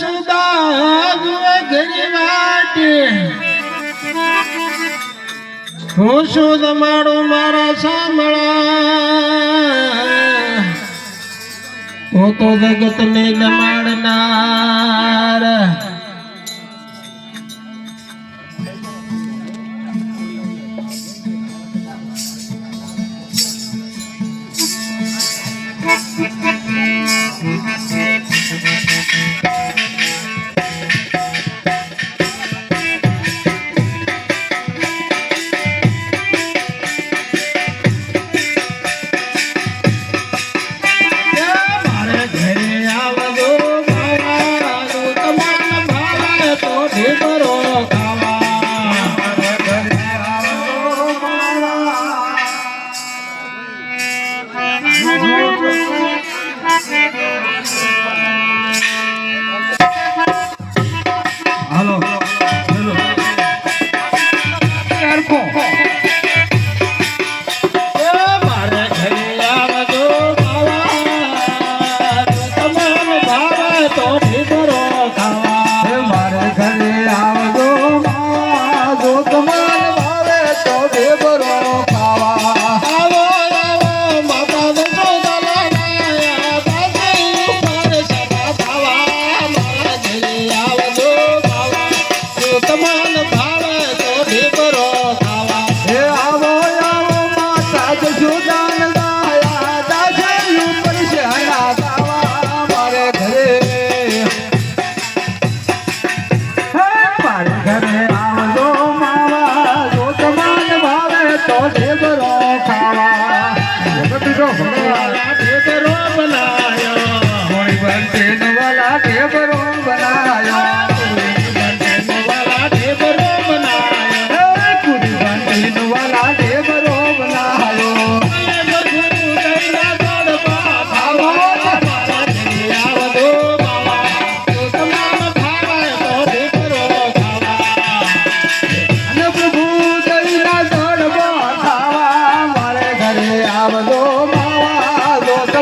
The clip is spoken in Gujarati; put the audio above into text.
સુદા ઘરી વાટે. હું શું તમારું મારા સાંભળા હું તો જગતને દમાડનાર ಮಾವಾ ದೋಷ